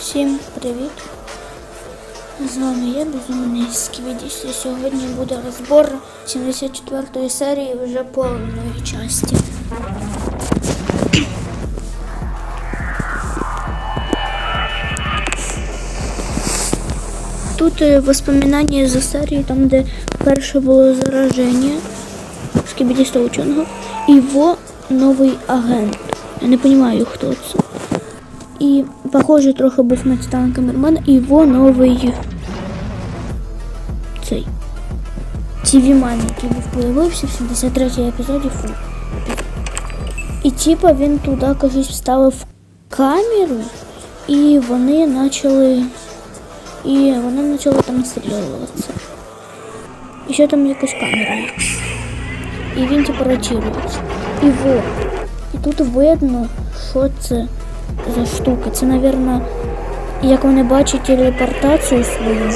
Всім привіт! З вами я, Безумний Сквідіс, і сьогодні буде розбор 74-ї серії вже повної часті. Тут е, воспоминання за серії, там де перше було зараження Скібідіста ученого, і його новий агент. Я не розумію, хто це. І, похоже, трохи був на Титана Камерман, і його новий цей TV-ман, який був появився в 73 епізоді фу. І типа він туди кажуть вставив камеру, і вони почали. І вони почали там стрілюватися. І ще там якась камера є. І він типу ротирується. І во. І тут видно, що це За штука. Це, мабуть, як вони бачать телепортацію свою.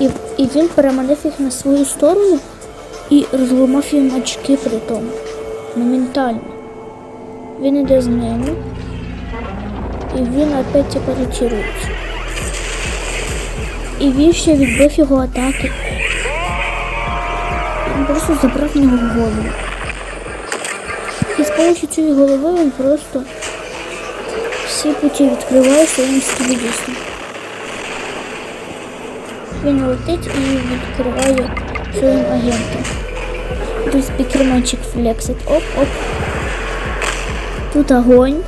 І, і він переманив їх на свою сторону і розламав їм очки при тому. Моментально. Він іде з ними. І він опять ротирується. І він ще відбив його атаки. Він просто забрав в нього голову. І з помощью цієї голови він просто всі путі відкриває своїм скібідістом. Він летить і відкриває своїм агентом. Тут спікерманчик флексить. Оп-оп. Тут огонь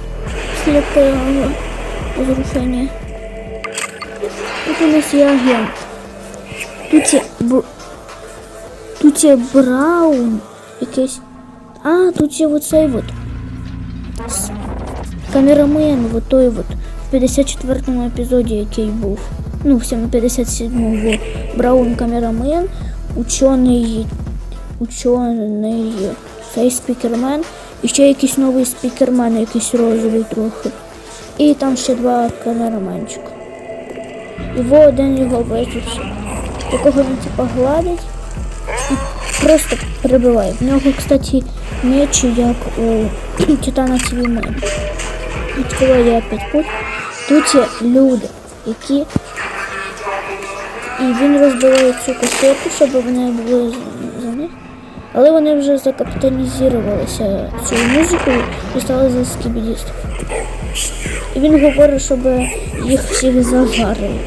слепого разрушения. Тут у нас є агент. Тут є б... Тут є Браун. Якийсь. А, тут є оцей от. Камерамен, вот той вот в 54-му епізоді, який був. Ну, в 57-му Браун камерамен, учений, учений цей спікермен, і ще якийсь новий спікермен, якийсь розовий трохи. І там ще два камераменчика. Його один його вичився, якого він типа гладить просто перебиває. В нього, кстати, меч, як у Титана Цвімен. Відкриває опять путь. Тут є люди, які. І він розбиває цю касету, щоб вони були за них. Але вони вже закапіталізувалися цією музикою і стали за скібідістів. І він говорить, щоб їх всіх зажарили.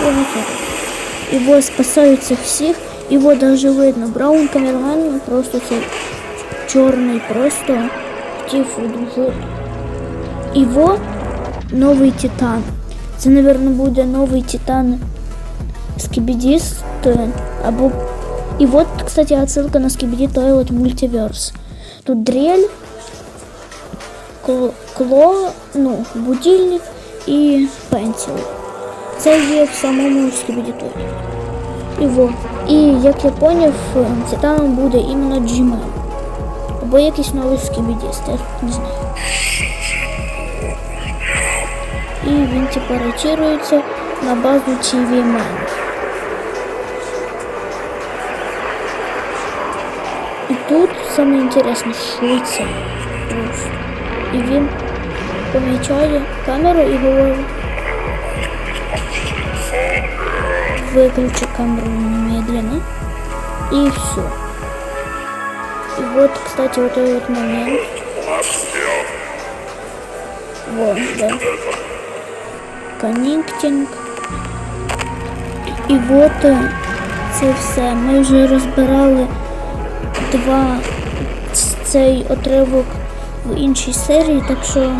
І вони це. Його спасаються всіх, його даже видно. Браун камерман просто це чорний, просто хотів дуже. Його новий титан. Це, мабуть, буде новий титан Скибидист, або... И вот, кстати, отсылка на Скибиди Toilet Multiverse. Тут дрель, кло, кло, ну, будильник і пенсіл. Це є в самому Toilet. І во. І, як я поняв, титаном буде іменно Джимен. Або якийсь новий скібідіст, не знаю. І він типа ротирується на базу TV І тут саме інтересне, що це. І він помічає камеру і говорить. Выключи камеру немедленно. И все. И вот, кстати, вот этот момент. Вот, да. Коннектинг. І от е, це все. Ми вже розбирали два цей отривок в іншій серії, так що.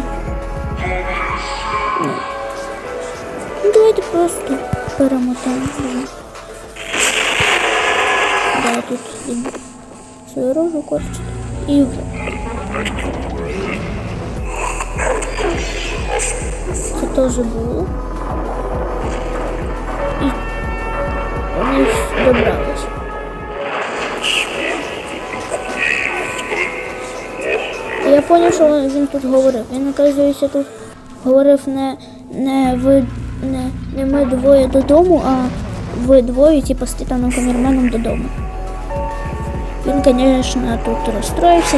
Давайте просто перемотаємо. Да, тут свою рожу корчить. І вот. Це теж було. І вони добрались. Я зрозумів, що він тут говорив. Він, оказується, тут говорив не, не ви не, не ми двоє додому, а ви двоє, типу, з Титаном Камерменом додому. Він, звісно, тут розстроївся.